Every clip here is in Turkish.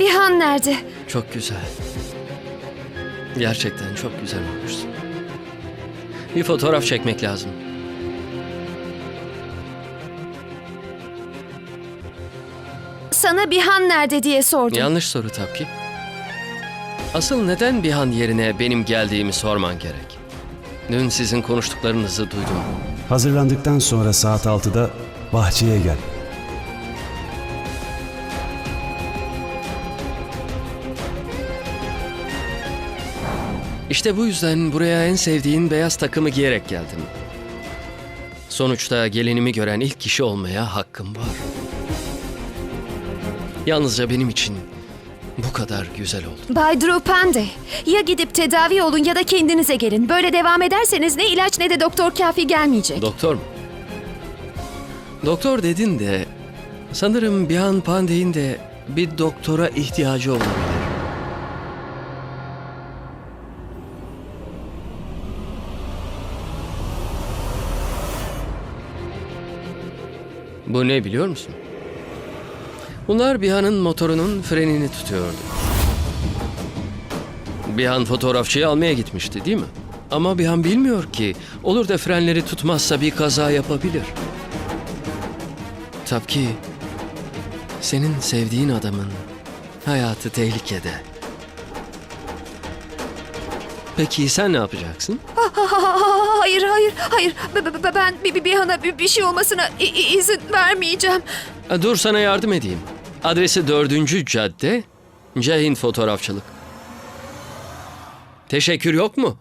Bihan nerede? Çok güzel. Gerçekten çok güzel olmuşsun. Bir fotoğraf çekmek lazım. Sana Bihan nerede diye sordum. Yanlış soru Tapki. Asıl neden bir han yerine benim geldiğimi sorman gerek. Dün sizin konuştuklarınızı duydum. Hazırlandıktan sonra saat 6'da bahçeye gel. İşte bu yüzden buraya en sevdiğin beyaz takımı giyerek geldim. Sonuçta gelinimi gören ilk kişi olmaya hakkım var. Yalnızca benim için bu kadar güzel oldu. Bay Drupande, ya gidip tedavi olun ya da kendinize gelin. Böyle devam ederseniz ne ilaç ne de doktor kafi gelmeyecek. Doktor mu? Doktor dedin de sanırım Bihan Pandey'in de bir doktora ihtiyacı olabilir. Bu ne biliyor musun? Bunlar Bihan'ın motorunun frenini tutuyordu. Bihan fotoğrafçıyı almaya gitmişti değil mi? Ama Bihan bilmiyor ki olur da frenleri tutmazsa bir kaza yapabilir. Tabii senin sevdiğin adamın hayatı tehlikede. Peki sen ne yapacaksın? Hayır, hayır, hayır. Ben bir, bir, şey olmasına izin vermeyeceğim. Dur sana yardım edeyim. Adresi 4. cadde, Cehin Fotoğrafçılık. Teşekkür yok mu?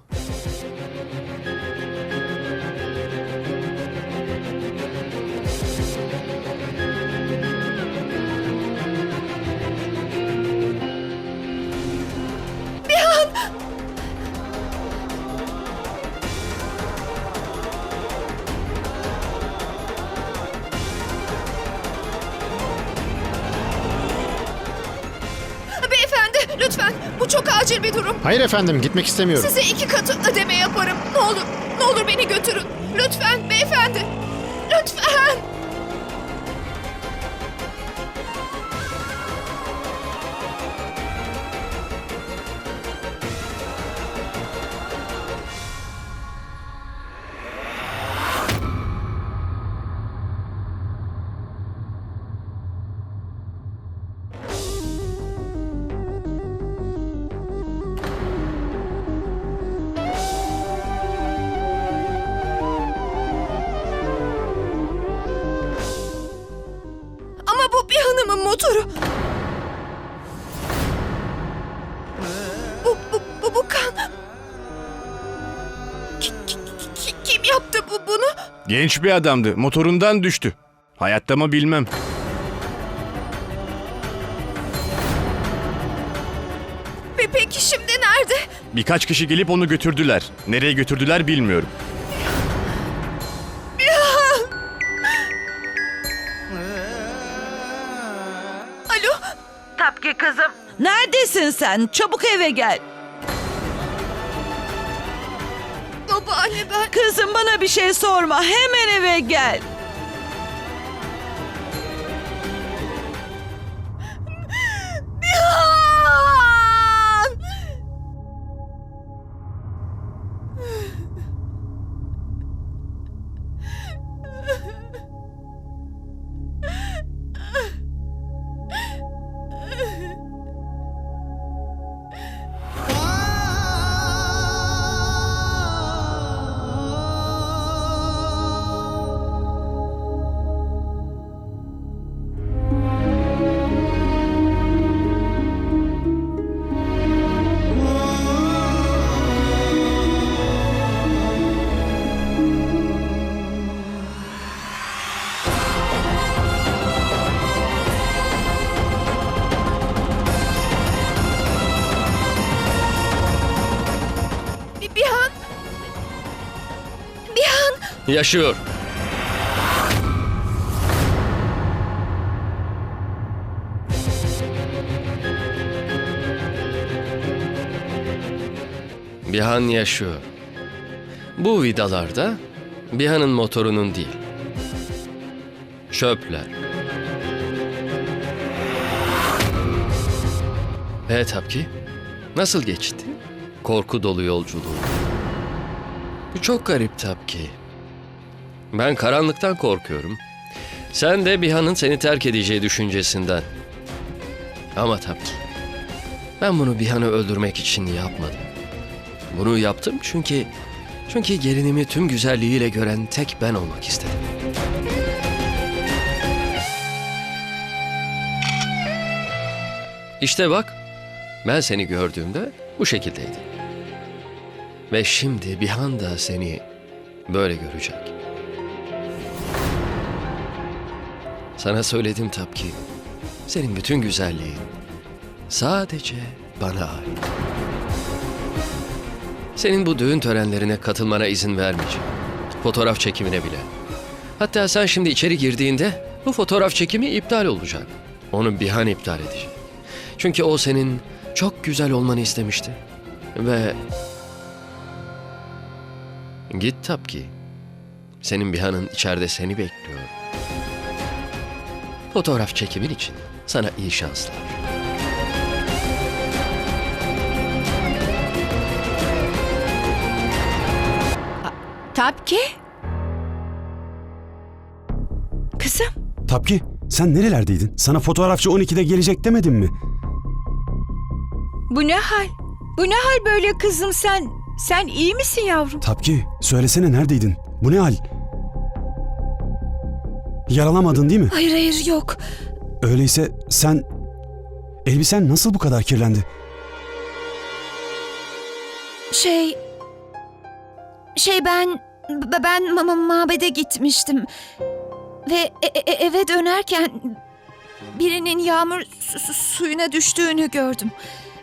Bir durum. Hayır efendim gitmek istemiyorum. Size iki katı ödeme yaparım. Ne olur, ne olur beni götürün. Lütfen beyefendi. Lütfen. Genç bir adamdı. Motorundan düştü. Hayatta mı bilmem. Pe- Peki şimdi nerede? Birkaç kişi gelip onu götürdüler. Nereye götürdüler bilmiyorum. Alo? Tapki kızım. Neredesin sen? Çabuk eve gel. Babaanne ben... Kızım bana bir şey sorma. Hemen eve gel. yaşıyor. Bihan yaşıyor. Bu vidalarda Bihan'ın motorunun değil. Çöpler. Evet Hapki, nasıl geçti? Korku dolu yolculuğu. Bu çok garip Hapki. Ben karanlıktan korkuyorum. Sen de Bihan'ın seni terk edeceği düşüncesinden. Ama Tapki, ben bunu Bihan'ı öldürmek için yapmadım. Bunu yaptım çünkü çünkü gelinimi tüm güzelliğiyle gören tek ben olmak istedim. İşte bak, ben seni gördüğümde bu şekildeydin. Ve şimdi Bihan da seni böyle görecek. Sana söyledim tabii ki. Senin bütün güzelliğin sadece bana ait. Senin bu düğün törenlerine katılmana izin vermeyeceğim. Fotoğraf çekimine bile. Hatta sen şimdi içeri girdiğinde bu fotoğraf çekimi iptal olacak. Onu Bihan iptal edecek. Çünkü o senin çok güzel olmanı istemişti. Ve... Git tabii ki. Senin Bihan'ın içeride seni bekliyor. Fotoğraf çekimin için sana iyi şanslar. Tapki? Kızım, Tapki sen nerelerdeydin? Sana fotoğrafçı 12'de gelecek demedim mi? bu ne hal? Bu ne hal böyle kızım sen? Sen iyi misin yavrum? Tapki söylesene neredeydin? Bu ne hal? Yaralamadın değil mi? Hayır hayır yok. Öyleyse sen... Elbisen nasıl bu kadar kirlendi? Şey... Şey ben... Ben ma- ma- mabede gitmiştim. Ve e- e- eve dönerken... Birinin yağmur su- su- suyuna düştüğünü gördüm.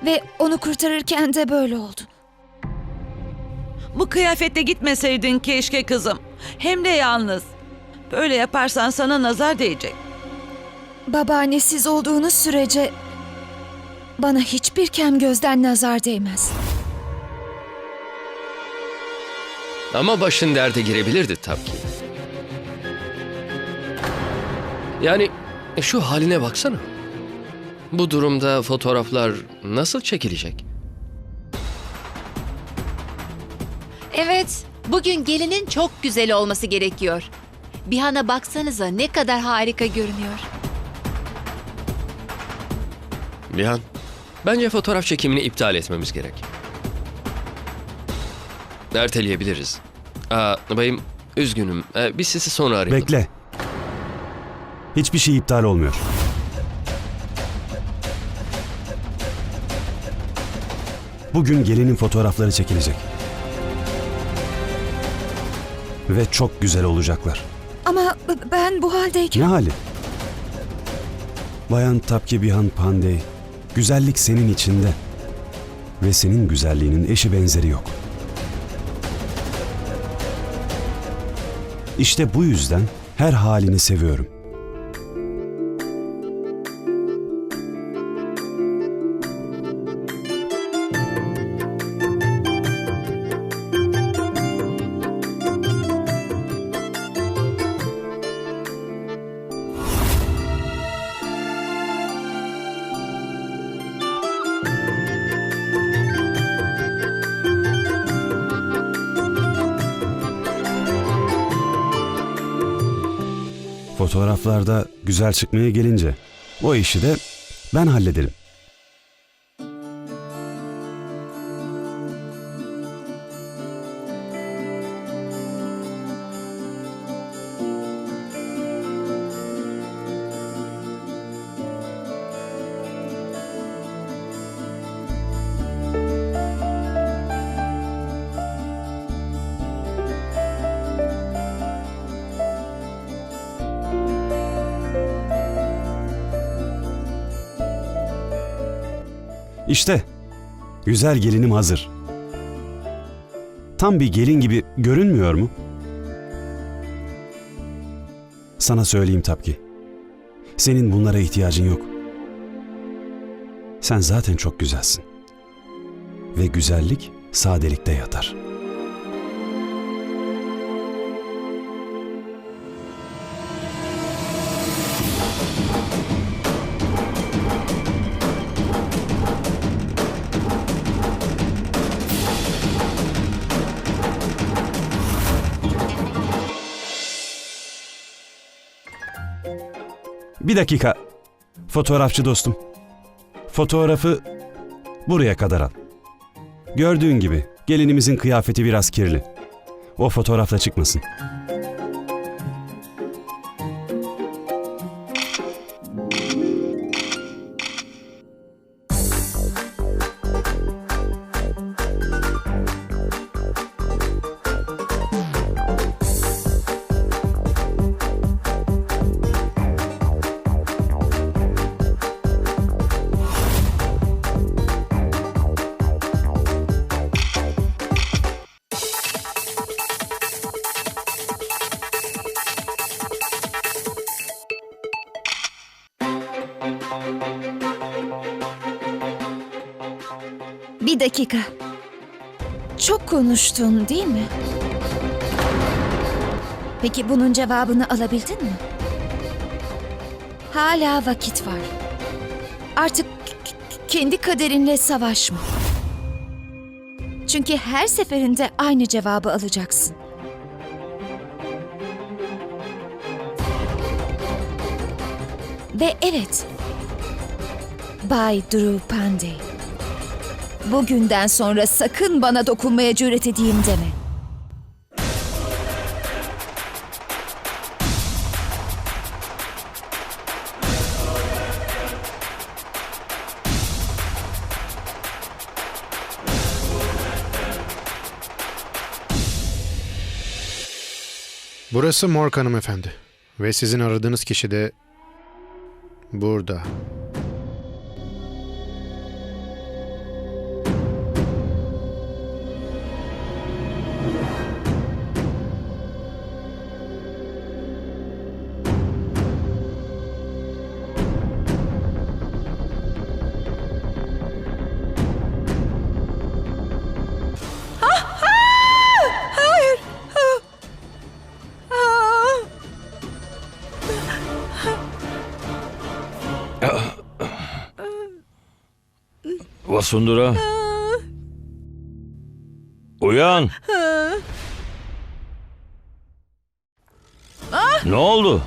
Ve onu kurtarırken de böyle oldu. Bu kıyafetle gitmeseydin keşke kızım. Hem de yalnız. Böyle yaparsan sana nazar değecek. Babaannesiz olduğunuz sürece... Bana hiçbir kem gözden nazar değmez. Ama başın derde girebilirdi tabii ki. Yani e, şu haline baksana. Bu durumda fotoğraflar nasıl çekilecek? Evet, bugün gelinin çok güzel olması gerekiyor. Bihan'a baksanıza ne kadar harika görünüyor. Bihan, bence fotoğraf çekimini iptal etmemiz gerek. Erteleyebiliriz. Aa, bayım, üzgünüm. Ee, biz sizi sonra arayalım. Bekle. Hiçbir şey iptal olmuyor. Bugün gelinin fotoğrafları çekilecek. Ve çok güzel olacaklar. Ama ben bu haldeyken... Ne hali? Bayan Tapki Bihan Pandey, güzellik senin içinde. Ve senin güzelliğinin eşi benzeri yok. İşte bu yüzden her halini seviyorum. Fotoğraflarda güzel çıkmaya gelince o işi de ben hallederim. İşte güzel gelinim hazır. Tam bir gelin gibi görünmüyor mu? Sana söyleyeyim Tapki. Senin bunlara ihtiyacın yok. Sen zaten çok güzelsin. Ve güzellik sadelikte yatar. Bir dakika. Fotoğrafçı dostum. Fotoğrafı buraya kadar al. Gördüğün gibi gelinimizin kıyafeti biraz kirli. O fotoğrafla çıkmasın. Dakika. Çok konuştun değil mi? Peki bunun cevabını alabildin mi? Hala vakit var. Artık kendi kaderinle savaşma. Çünkü her seferinde aynı cevabı alacaksın. Ve evet, Bay Drew Pandey. Bugünden sonra sakın bana dokunmaya cüret edeyim deme. Burası Morg hanımefendi. Ve sizin aradığınız kişi de burada. Vasundura. Uyan. Ne oldu?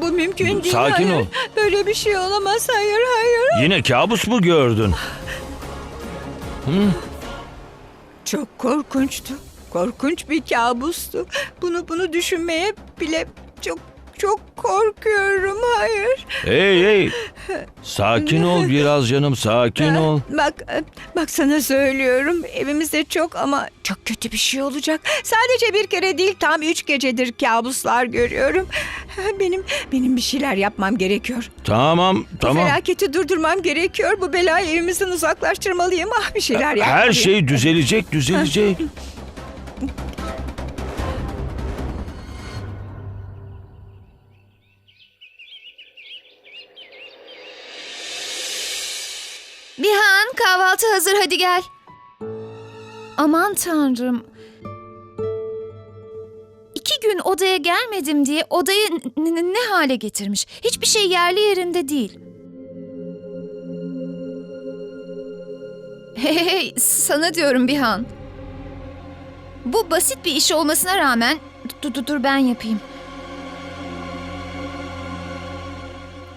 Bu mümkün değil. Sakin hayır. ol. Böyle bir şey olamaz. Hayır, hayır. Yine kabus mu gördün? Çok korkunçtu. Korkunç bir kabustu. Bunu bunu düşünmeye bile çok korkuyorum. Hayır. Hey hey. Sakin ol biraz canım sakin ol. Bak, e, bak sana söylüyorum. Evimizde çok ama çok kötü bir şey olacak. Sadece bir kere değil, tam üç gecedir kabuslar görüyorum. Benim benim bir şeyler yapmam gerekiyor. Tamam Bu tamam. felaketi durdurmam gerekiyor. Bu belayı evimizden uzaklaştırmalıyım. Ah bir şeyler yapmalıyım. Her şey düzelecek düzelecek. kahvaltı hazır hadi gel. Aman tanrım. İki gün odaya gelmedim diye odayı ne hale getirmiş. Hiçbir şey yerli yerinde değil. Hey, sana diyorum Bihan. Bu basit bir iş olmasına rağmen dur, dur, dur ben yapayım.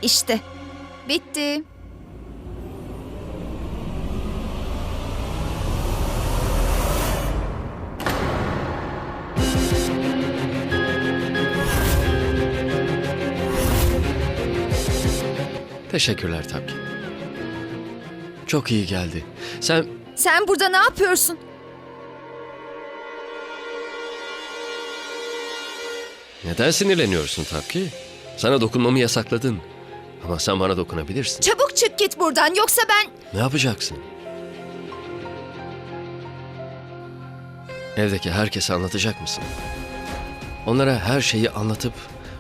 İşte bitti. Teşekkürler Tapki. Çok iyi geldi. Sen Sen burada ne yapıyorsun? neden sinirleniyorsun Tapki? Sana dokunmamı yasakladın. Ama sen bana dokunabilirsin. Çabuk çık git buradan yoksa ben... Ne yapacaksın? Evdeki herkese anlatacak mısın? Onlara her şeyi anlatıp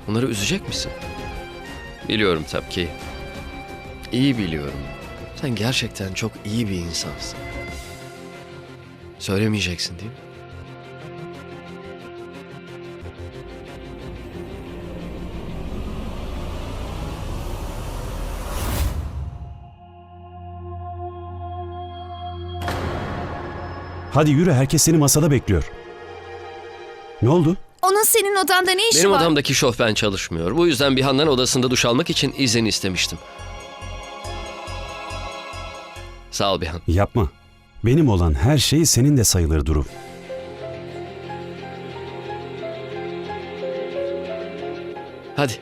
onları üzecek misin? Biliyorum tabii ki. İyi biliyorum. Sen gerçekten çok iyi bir insansın. Söylemeyeceksin değil mi? Hadi yürü herkes seni masada bekliyor. Ne oldu? Onun senin odanda ne işi Benim var? odamdaki şofben çalışmıyor. Bu yüzden bir handan odasında duş almak için izin istemiştim. Sağ ol Bihan. Yapma. Benim olan her şey senin de sayılır Duru. Hadi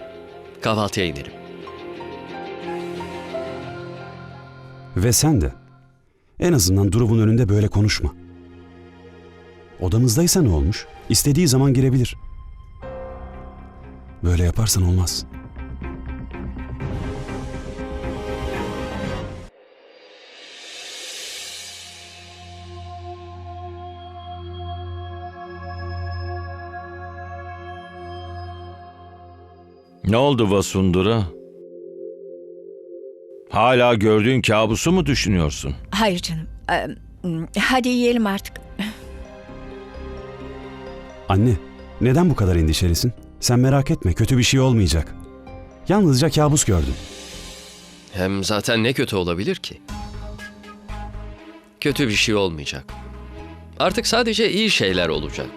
kahvaltıya inelim. Ve sen de. En azından Duru'nun önünde böyle konuşma. Odamızdaysa ne olmuş? İstediği zaman girebilir. Böyle yaparsan olmaz. Ne oldu Vasundura? Hala gördüğün kabusu mu düşünüyorsun? Hayır canım. Ee, Hadi yiyelim artık. Anne, neden bu kadar endişelisin? Sen merak etme, kötü bir şey olmayacak. Yalnızca kabus gördün. Hem zaten ne kötü olabilir ki? Kötü bir şey olmayacak. Artık sadece iyi şeyler olacak.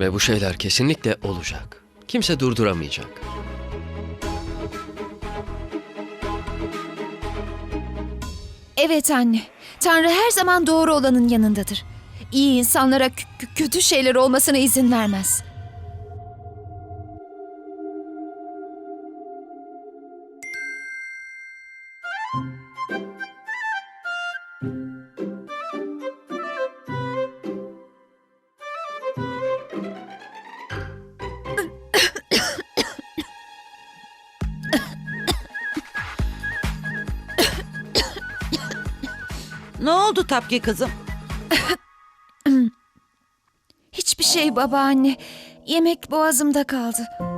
Ve bu şeyler kesinlikle olacak. Kimse durduramayacak. Evet anne. Tanrı her zaman doğru olanın yanındadır. İyi insanlara kö- kö- kötü şeyler olmasına izin vermez. Oldu Tapki kızım? Hiçbir şey babaanne. Yemek boğazımda kaldı.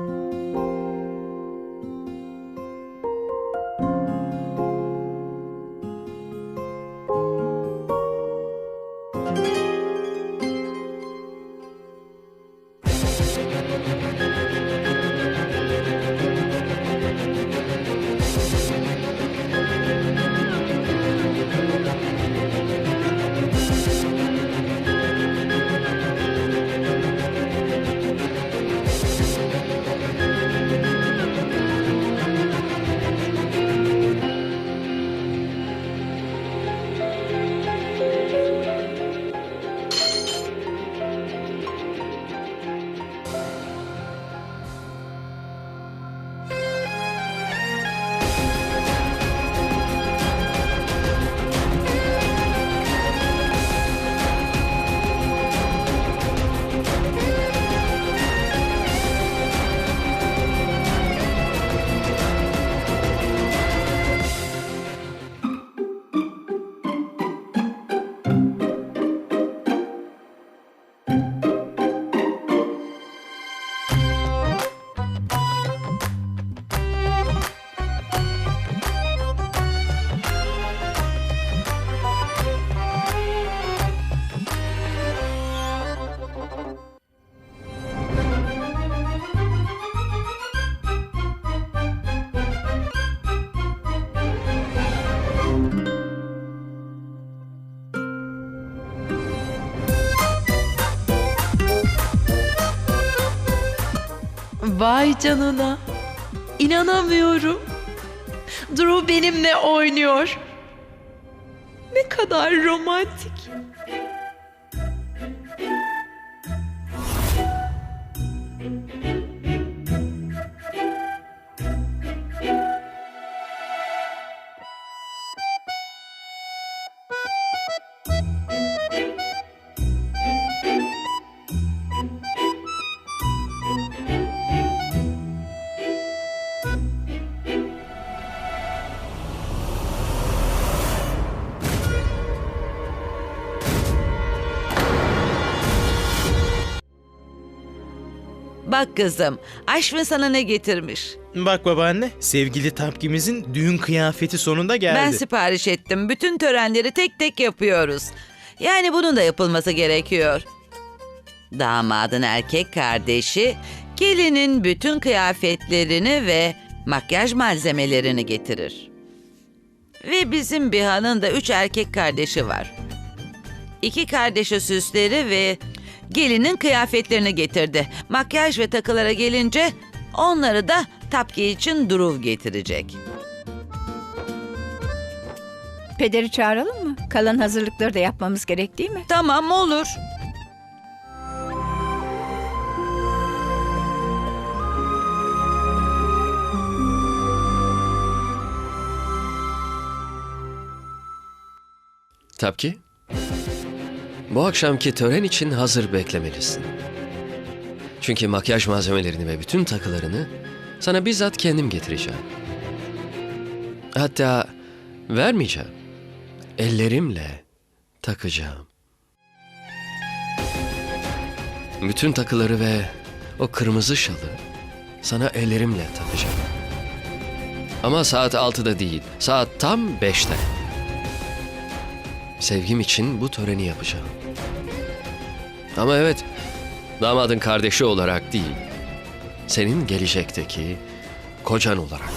Vay canına. İnanamıyorum. Drew benimle oynuyor. Ne kadar romantik. Bak kızım, Aşvin sana ne getirmiş? Bak babaanne, sevgili Tapkimizin düğün kıyafeti sonunda geldi. Ben sipariş ettim. Bütün törenleri tek tek yapıyoruz. Yani bunun da yapılması gerekiyor. Damadın erkek kardeşi gelinin bütün kıyafetlerini ve makyaj malzemelerini getirir. Ve bizim Biha'nın da üç erkek kardeşi var. İki kardeşi süsleri ve gelinin kıyafetlerini getirdi. Makyaj ve takılara gelince onları da Tapki için Duruv getirecek. Pederi çağıralım mı? Kalan hazırlıkları da yapmamız gerek değil mi? Tamam olur. Tapki, bu akşamki tören için hazır beklemelisin. Çünkü makyaj malzemelerini ve bütün takılarını sana bizzat kendim getireceğim. Hatta vermeyeceğim. Ellerimle takacağım. Bütün takıları ve o kırmızı şalı sana ellerimle takacağım. Ama saat 6'da değil, saat tam 5'te. Sevgim için bu töreni yapacağım. Ama evet, damadın kardeşi olarak değil, senin gelecekteki kocan olarak.